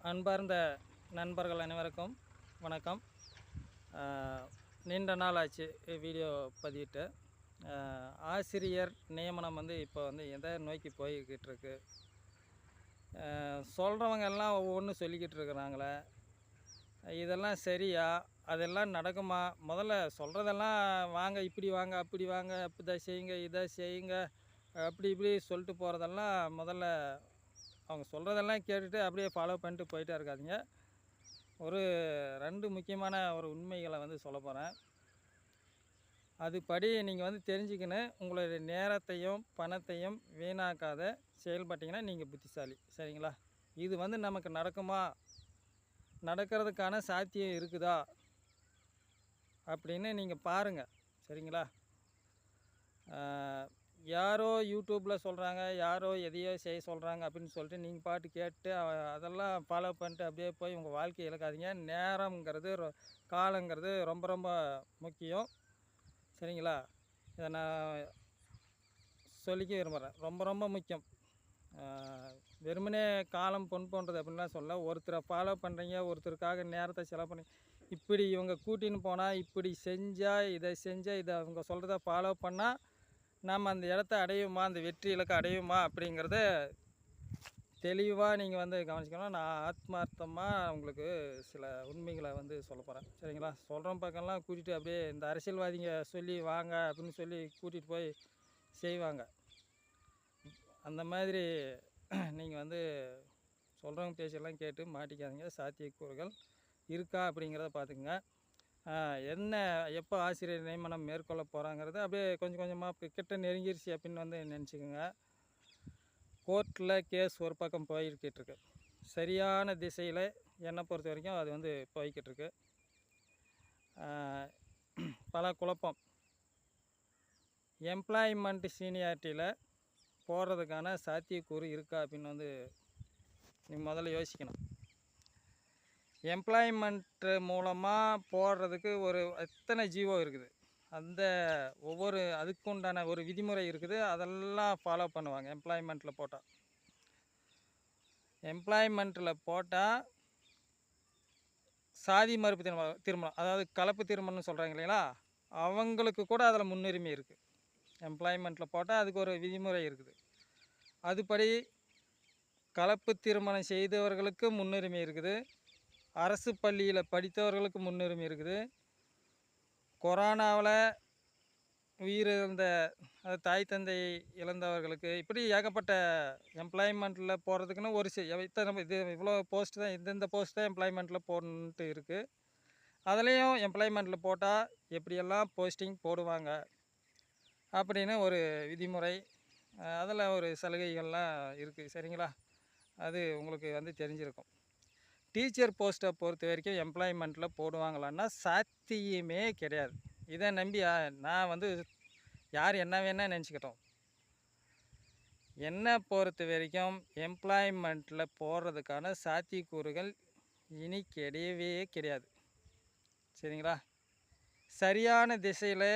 அன்பார்ந்த நண்பர்கள் அனைவருக்கும் வணக்கம். நீண்ட நாள் ஆச்சு வீடியோ பதிவிட்டு. ஆசிரியர் நியமனம் வந்து இப்போ வந்து எதை நோக்கி போய்கிட்டு இருக்கு? சொல்கிறவங்க எல்லாம் ஒவ்வொன்றும் சொல்லிக்கிட்டு இருக்கிறாங்களே. இதெல்லாம் சரியா? அதெல்லாம் நடக்குமா? முதல்ல சொல்கிறதெல்லாம் வாங்க இப்படி வாங்க அப்படி வாங்க இதை செய்யுங்க இதை செய்யுங்க அப்படி இப்படி சொல்லிட்டு போகிறதெல்லாம் முதல்ல அவங்க சொல்கிறதெல்லாம் கேட்டுட்டு அப்படியே ஃபாலோ பண்ணிட்டு போயிட்டே இருக்காதீங்க. ஒரு ரெண்டு முக்கியமான ஒரு உண்மைகளை வந்து சொல்ல போகிறேன் அதுபடி நீங்கள் வந்து தெரிஞ்சுக்கின்னு உங்களுடைய நேரத்தையும் பணத்தையும் வீணாக்காத செயல்பட்டிங்கன்னா நீங்கள் புத்திசாலி. சரிங்களா? இது வந்து நமக்கு நடக்குமா? நடக்கிறதுக்கான சாத்தியம் இருக்குதா? அப்படின்னு நீங்கள் பாருங்கள் சரிங்களா? யாரோ யூடியூப்பில் சொல்கிறாங்க யாரோ எதையோ செய்ய சொல்கிறாங்க அப்படின்னு சொல்லிட்டு நீங்கள் பாட்டு கேட்டு அதெல்லாம் ஃபாலோ பண்ணிட்டு அப்படியே போய் உங்கள் வாழ்க்கையை இழக்காதீங்க. நேரங்கிறது ரொ- காலங்கிறது ரொம்ப ரொம்ப முக்கியம். சரிங்களா? இதை நான் சொல்லிக்க விரும்புகிறேன் ரொம்ப ரொம்ப முக்கியம். வெறுமனே காலம் பொன் போன்றது அப்படின்லாம் சொல்ல ஒருத்தரை ஃபாலோ பண்ணுறீங்க ஒருத்தருக்காக நேரத்தை செலவு பண்ணி இப்படி இவங்க கூட்டின்னு போனால் இப்படி செஞ்சால் இதை செஞ்சால் இதை அவங்க சொல்கிறத ஃபாலோ பண்ணால் நாம் அந்த இடத்த அடையுமா அந்த வெற்றி இலக்கை அடையுமா அப்படிங்கிறத தெளிவாக நீங்கள் வந்து கவனிச்சுக்கணும். நான் ஆத்மார்த்தமாக உங்களுக்கு சில உண்மைகளை வந்து சொல்ல போகிறேன் சரிங்களா? சொல்கிற பக்கம்லாம் கூட்டிகிட்டு அப்படியே இந்த அரசியல்வாதிங்க சொல்லி வாங்க அப்படின்னு சொல்லி கூட்டிகிட்டு போய் செய்வாங்க. அந்த மாதிரி நீங்கள் வந்து சொல்கிறவங்க பேச்செல்லாம் கேட்டு மாட்டிக்காதீங்க. சாத்தியக்கூறுகள் இருக்கா அப்படிங்கிறத பார்த்துக்குங்க. என்ன எப்போ ஆசிரியர் நியமனம் மேற்கொள்ள போகிறாங்கிறது அப்படியே கொஞ்சம் கொஞ்சமாக கிட்ட நெருங்கிருச்சு அப்படின்னு வந்து நினச்சிக்கோங்க. கோர்ட்டில் கேஸ் ஒரு பக்கம் போய்கிட்டுருக்கு சரியான திசையில் என்னை பொறுத்த வரைக்கும் அது வந்து போய்கிட்டுருக்கு பல குழப்பம். எம்ப்ளாய்மெண்ட் சீனியாரிட்டியில் போடுறதுக்கான சாத்தியக்கூறு இருக்கா அப்படின்னு வந்து நீங்கள் முதல்ல யோசிக்கணும். எம்ப்ளாய்மெண்ட்டு மூலமாக போடுறதுக்கு ஒரு எத்தனை ஜீவோ இருக்குது. அந்த ஒவ்வொரு அதுக்குண்டான ஒரு விதிமுறை இருக்குது. அதெல்லாம் ஃபாலோ பண்ணுவாங்க எம்ப்ளாய்மெண்ட்டில் போட்டால் எம்ப்ளாய்மெண்ட்டில் போட்டால் சாதி மறுப்பு திருமணம் திருமணம் அதாவது கலப்பு திருமணம்னு சொல்கிறாங்க இல்லைங்களா? அவங்களுக்கு கூட அதில் முன்னுரிமை இருக்குது எம்ப்ளாய்மெண்ட்டில் போட்டால் அதுக்கு ஒரு விதிமுறை இருக்குது. அதுபடி கலப்பு திருமணம் செய்தவர்களுக்கு முன்னுரிமை இருக்குது. அரசு பள்ளியில் படித்தவர்களுக்கு முன்னுரிமை இருக்குது. கொரோனாவில் உயிரிழந்த தாய் தந்தை இழந்தவர்களுக்கு இப்படி ஏகப்பட்ட எம்ப்ளாய்மெண்ட்டில் போகிறதுக்குன்னு ஒரு சி இத்தனை இது இவ்வளோ போஸ்ட் தான் இந்தந்த போஸ்ட் தான் எம்ப்ளாய்மெண்ட்டில் போடணுன்ட்டு இருக்குது அதுலேயும் எம்ப்ளாய்மெண்ட்டில் போட்டால் எப்படியெல்லாம் போஸ்டிங் போடுவாங்க அப்படின்னு ஒரு விதிமுறை அதில் ஒரு சலுகைகள்லாம் இருக்குது சரிங்களா? அது உங்களுக்கு வந்து தெரிஞ்சிருக்கும். டீச்சர் போஸ்ட்டை பொறுத்த வரைக்கும் எம்ப்ளாய்மெண்ட்டில் போடுவாங்களான்னா சாத்தியமே கிடையாது. இதை நம்பி நான் வந்து யார் என்ன வேணால் நினச்சிக்கிட்டோம். என்னை பொறுத்த வரைக்கும் எம்ப்ளாய்மெண்ட்டில் போடுறதுக்கான சாத்தியக்கூறுகள் இனி கிடையவே கிடையாது. சரிங்களா? சரியான திசையில்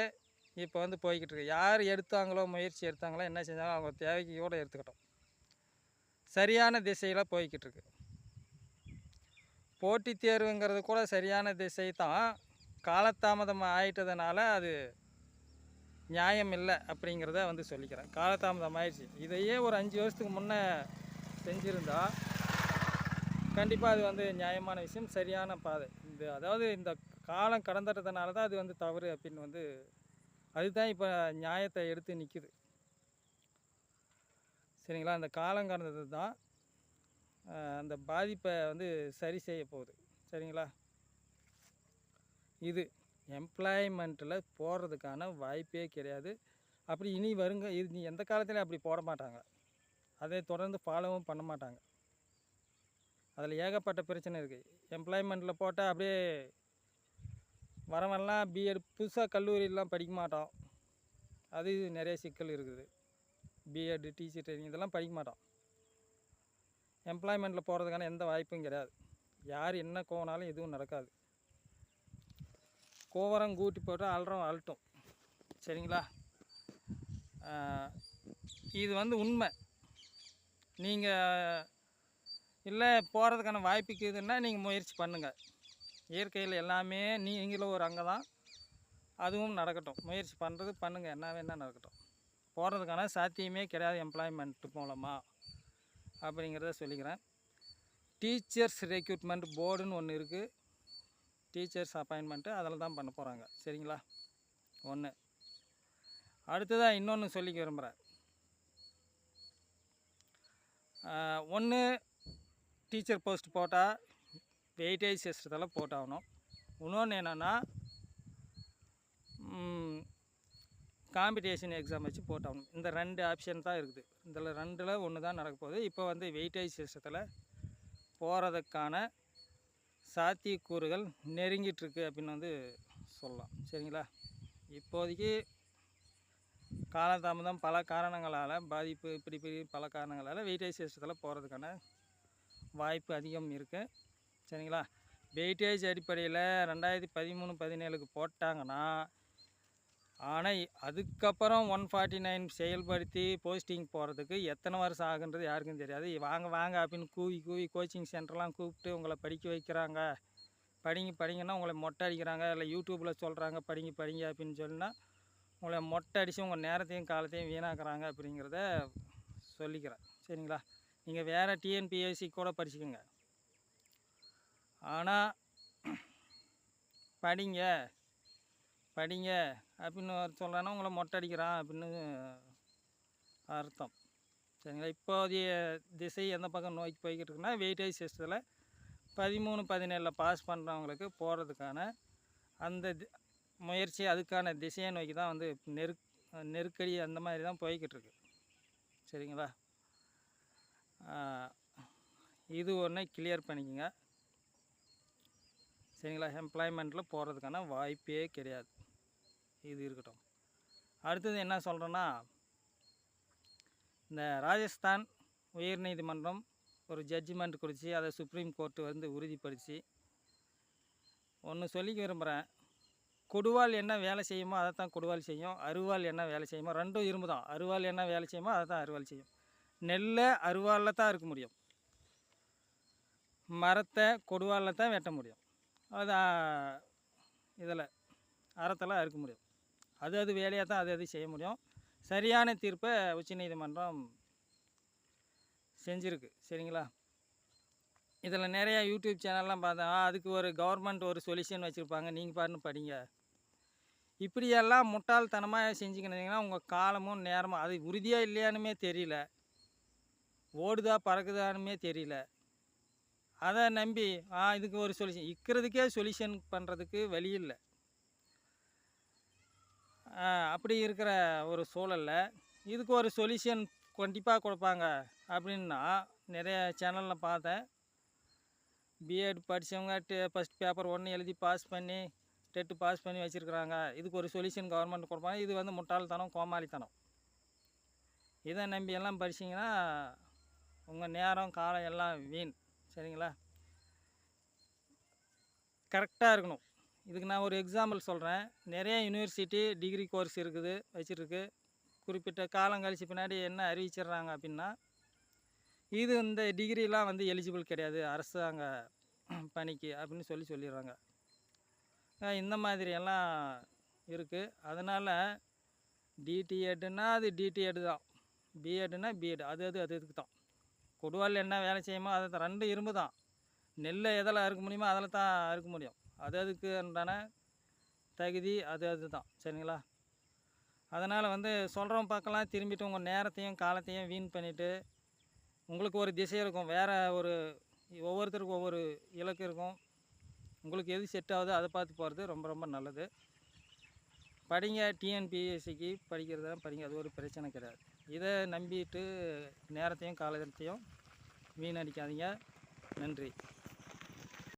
இப்போ வந்து போய்கிட்டு இருக்கு. யார் எடுத்தாங்களோ முயற்சி எடுத்தாங்களோ என்ன செஞ்சாங்களோ அவங்க தேவைக்கு கூட எடுத்துக்கிட்டோம். சரியான திசையில் போய்கிட்டு இருக்கு. போட்டித் தேர்வுங்கிறது கூட சரியான திசை தான். காலதாமதம் ஆயிட்டதுனால அது நியாயம் இல்லை அப்படிங்கிறத வந்து சொல்லிக்கிறேன். காலதாமதம் ஆயிடுச்சு. இதையே ஒரு அஞ்சு வருஷத்துக்கு முன்னே செஞ்சுருந்தா கண்டிப்பாக அது வந்து நியாயமான விஷயம் சரியான பாதை. இந்த அதாவது இந்த காலம் கடந்துட்டதுனால தான் அது வந்து தவறு அப்படின்னு வந்து அதுதான் இப்போ நியாயத்தை எடுத்து நிற்கிது சரிங்களா? அந்த காலம் கடந்தது தான் அந்த பாதிப்பை வந்து சரி செய்ய போகுது. சரிங்களா? இது எம்ப்ளாய்மெண்ட்டில் போடுறதுக்கான வாய்ப்பே கிடையாது. அப்படி இனி வருங்க இது நீ எந்த காலத்துலையும் அப்படி போட மாட்டாங்க. அதை தொடர்ந்து ஃபாலோவும் பண்ண மாட்டாங்க. அதில் ஏகப்பட்ட பிரச்சனை இருக்குது எம்ப்ளாய்மெண்ட்டில் போட்டால் அப்படியே வரவெல்லாம் பிஎட் புதுசாக கல்லூரியெலாம் படிக்க மாட்டோம். அது நிறைய சிக்கல் இருக்குது. பிஎட் டீச்சர் ட்ரைனிங் இதெல்லாம் படிக்க மாட்டோம். எம்ப்ளாய்மெண்ட்டில் போகிறதுக்கான எந்த வாய்ப்பும் கிடையாது. யார் என்ன கோவனாலும் எதுவும் நடக்காது. கோவரம் கூட்டி போட்டு அல்றம் அழட்டும் சரிங்களா? இது வந்து உண்மை. நீங்கள் இல்லை போகிறதுக்கான வாய்ப்பு இருக்குதுன்னா நீங்கள் முயற்சி பண்ணுங்கள் இயற்கையில் எல்லாமே நீங்களும் ஒரு அங்கே தான் அதுவும் நடக்கட்டும். முயற்சி பண்ணுறது பண்ணுங்கள் என்ன வேணால் நடக்கட்டும். போகிறதுக்கான சாத்தியமே கிடையாது எம்ப்ளாய்மெண்ட் மூலமாக அப்படிங்கிறத சொல்லிக்கிறேன். டீச்சர்ஸ் ரெக்ரூட்மெண்ட் போர்டுன்னு ஒன்று இருக்குது டீச்சர்ஸ் அப்பாயின்மெண்ட்டு அதில் தான் பண்ண போகிறாங்க சரிங்களா? ஒன்று அடுத்ததாக இன்னொன்று சொல்லிக்க விரும்புகிறேன் ஒன்று டீச்சர் போஸ்ட் போட்டால் வெயிட்டேஜ் சிஸ்டத்தில் போட்டாகணும். இன்னொன்று என்னென்னா காம்படிஷன் எக்ஸாம் வச்சு போட்டாகணும் இந்த ரெண்டு ஆப்ஷன் தான் இருக்குது. இதில் ரெண்டில் ஒன்று தான் நடக்க போகுது. இப்போ வந்து வெயிட்டேஜ் சிஸ்டத்தில் போகிறதுக்கான சாத்தியக்கூறுகள் நெருங்கிட்டுருக்கு அப்படின்னு வந்து சொல்லலாம். சரிங்களா? இப்போதைக்கு காலதாமதம் பல காரணங்களால் பாதிப்பு இப்படி இப்படி பல காரணங்களால் வெயிட்டேஜ் சிஸ்டத்தில் போகிறதுக்கான வாய்ப்பு அதிகம் இருக்குது சரிங்களா? வெயிட்டேஜ் அடிப்படையில் ரெண்டாயிரத்தி பதிமூணு பதினேழுக்கு போட்டாங்கன்னா ஆனால் அதுக்கப்புறம் ஒன் ஃபார்ட்டி நைன் செயல்படுத்தி போஸ்டிங் போகிறதுக்கு எத்தனை வருஷம் ஆகுன்றது யாருக்கும் தெரியாது. வாங்க வாங்க அப்படின்னு கூவி கூவி கோச்சிங் சென்டர்லாம் கூப்பிட்டு உங்களை படிக்க வைக்கிறாங்க. படிங்க படிங்கன்னா உங்களை மொட்டை அடிக்கிறாங்க இல்லை யூடியூப்பில் சொல்கிறாங்க படிங்க படிங்க அப்படின்னு சொன்னால் உங்களை மொட்டை அடித்து உங்கள் நேரத்தையும் காலத்தையும் வீணாக்குறாங்க அப்படிங்கிறத சொல்லிக்கிறேன். சரிங்களா? நீங்கள் வேறு டிஎன்பிஎஸ்சி கூட படிச்சுக்கோங்க. ஆனால் படிங்க படிங்க. அப்படின்னு சொல்கிறான்னா உங்களை மொட்டை அடிக்கிறான் அப்படின்னு அர்த்தம். சரிங்களா? இப்போதைய திசை எந்த பக்கம் நோக்கி போய்கிட்டு இருக்குன்னா வெயிட்டேஜ் சிஸ்டத்தில் பதிமூணு பதினேழில் பாஸ் பண்ணுறவங்களுக்கு போகிறதுக்கான அந்த முயற்சி அதுக்கான திசையை நோக்கி தான் வந்து நெருக் நெருக்கடி அந்த மாதிரி தான் போய்கிட்டு இருக்கு சரிங்களா இது ஒன்று கிளியர் பண்ணிக்கோங்க. சரிங்களா? எம்ப்ளாய்மெண்ட்டில் போகிறதுக்கான வாய்ப்பே கிடையாது. இது இருக்கட்டும். அடுத்தது என்ன சொல்கிறேன்னா இந்த ராஜஸ்தான் உயர்நீதிமன்றம் ஒரு ஜட்ஜ்மெண்ட் குறித்து அதை சுப்ரீம் கோர்ட்டு வந்து உறுதிப்படுத்தி ஒன்று சொல்லிக்க விரும்புகிறேன் கொடுவால் என்ன வேலை செய்யுமோ அதை தான் கொடுவால் செய்யும். அருவாள் என்ன வேலை செய்யுமோ ரெண்டும் இரும்பு தான். அருவாள் என்ன வேலை செய்யுமோ அதை தான் அருவால் செய்யும். நெல்லை அருவாளில் தான் இருக்க முடியும். மரத்தை கொடுவாலில் தான் வெட்ட முடியும். அது இதில் அறத்தெல்லாம் அறுக்க முடியும். அது அது வேலையாக தான் அது அது செய்ய முடியும். சரியான தீர்ப்பை உச்சநீதிமன்றம் செஞ்சுருக்கு. சரிங்களா? இதில் நிறையா யூடியூப் சேனல்லாம் பார்த்தேன் அதுக்கு ஒரு கவர்மெண்ட் ஒரு சொல்யூஷன் வச்சுருப்பாங்க. நீங்கள் பாருன்னு படிங்க. இப்படியெல்லாம் முட்டாள்தனமாக செஞ்சுக்கினீங்கன்னா உங்கள் காலமும் நேரமும் அது உறுதியாக இல்லையானுமே தெரியல. ஓடுதா பறக்குதானுமே தெரியல. அதை நம்பி ஆ இதுக்கு ஒரு சொல்யூஷன் இருக்கிறதுக்கே சொல்யூஷன் பண்ணுறதுக்கு வழி இல்லை. அப்படி இருக்கிற ஒரு சூழலில் இதுக்கு ஒரு சொல்யூஷன் கண்டிப்பாக கொடுப்பாங்க அப்படின்னா நிறைய சேனலில் பார்த்தேன். பிஎட் படித்தவங்க டெ ஃபஸ்ட் பேப்பர் ஒன்று எழுதி பாஸ் பண்ணி டெட்டு பாஸ் பண்ணி வச்சுருக்குறாங்க. இதுக்கு ஒரு சொல்யூஷன் கவர்மெண்ட் கொடுப்பாங்க. இது வந்து முட்டாள்தனம் கோமாளித்தனம். இதை நம்பி எல்லாம் படிச்சிங்கன்னா உங்கள் நேரம் காலம் எல்லாம் வீண். சரிங்களா? கரெக்டாக இருக்கணும். இதுக்கு நான் ஒரு எக்ஸாம்பிள் சொல்கிறேன் நிறைய யூனிவர்சிட்டி டிகிரி கோர்ஸ் இருக்குது வச்சுருக்கு. குறிப்பிட்ட காலம் கழிச்சு பின்னாடி என்ன அறிவிச்சிடுறாங்க அப்படின்னா இது இந்த டிகிரிலாம் வந்து எலிஜிபிள் கிடையாது. அரசாங்க பணிக்கு அப்படின்னு சொல்லி சொல்லிடுறாங்க. இந்த மாதிரியெல்லாம் இருக்குது அதனால் டிடிஎட்னா அது டிடிஎட் தான். பிஎட்னா பிஎட் அது அது அது இதுக்கு தான். கொடுவால் என்ன வேலை செய்யுமோ அதை ரெண்டும் இரும்பு தான். நெல்லை எதில் அறுக்க முடியுமோ அதில் தான் அறுக்க முடியும். அது அதுக்கு உண்டான தகுதி அது அது தான் சரிங்களா? அதனால் வந்து சொல்கிறவங்க பக்கம்லாம் திரும்பிட்டு உங்கள் நேரத்தையும் காலத்தையும் வீண் பண்ணிவிட்டு உங்களுக்கு ஒரு திசை இருக்கும். வேறு ஒரு ஒவ்வொருத்தருக்கும் ஒவ்வொரு இலக்கு இருக்கும். உங்களுக்கு எது செட் ஆகுதோ அதை பார்த்து போகிறது ரொம்ப ரொம்ப நல்லது. படிங்க டிஎன்பிஎஸ்சிக்கு படிக்கிறது தான் படிங்க அது ஒரு பிரச்சனை கிடையாது. இதை நம்பிட்டு நேரத்தையும் காலத்தையும் வீணடிக்காதீங்க. நன்றி.